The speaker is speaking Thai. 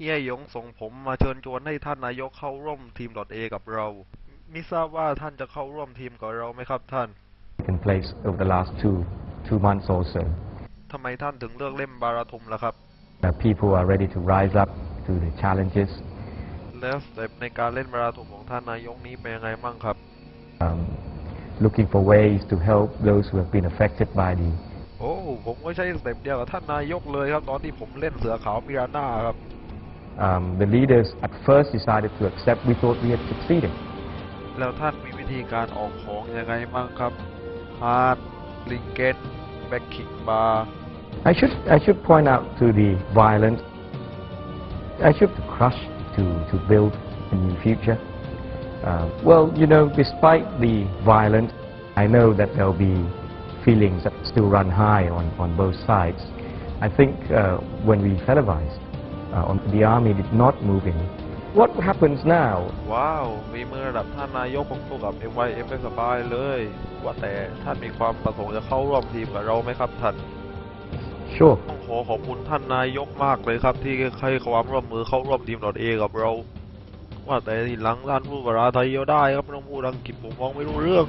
เฮียหยงส่งผมมาเชิญชวนให้ท่านนายกเข้าร่วมทีม .A กับเรา มิทราบว่าท่านจะเข้าร่วมทีมกับเราไหมครับท่าน taken place over the last two two months or so. ทำไมท่านถึงเลือกเล่มบาราทุมล่ะครับ Uh, people are ready to rise up to the challenges, แล้วสเต็ปในการเล่นบาราทุมของท่านนายกนี้เป็นยังไงบ้างครับ um, looking for ways to help those who have been affected by the โอ้ผมก็ใช้สเต็ปเดียวกับท่านนายกเลยครับ ตอนที่ผมเล่นเสือขาวมิราน่าครับ um, the leaders at first decided to accept. We thought we had succeeded. แล้วท่านมีวิธีการออกของยังไงบ้างครับฮาร์ดลิงเกตแบ็คคิกบาร์ I should I should point out to the violent. I should crush to to build a new future. Uh, well, you know, despite the violence, I know that there'll be feelings that still run high on, on both sides. I think uh, when we televised, uh, on, the army did not move in. What happens now ว้าวมีมือระดับท่านนายกคงสู้กับ MYF ได้สบายเลย ว่าแต่ท่านมีความประสงค์จะเข้าร่วมทีมกับเราไหมครับท่าน Sure. ต้องขอขอบคุณท่านนายกมากเลยครับ ที่ให้ความร่วมมือเข้าร่วมทีม .A กับเรา ว่าแต่ทีหลังท่านพูดภาษาไทยเยอะได้ครับไม่ต้องพูดอังกฤษผมมองไม่รู้เรื่อง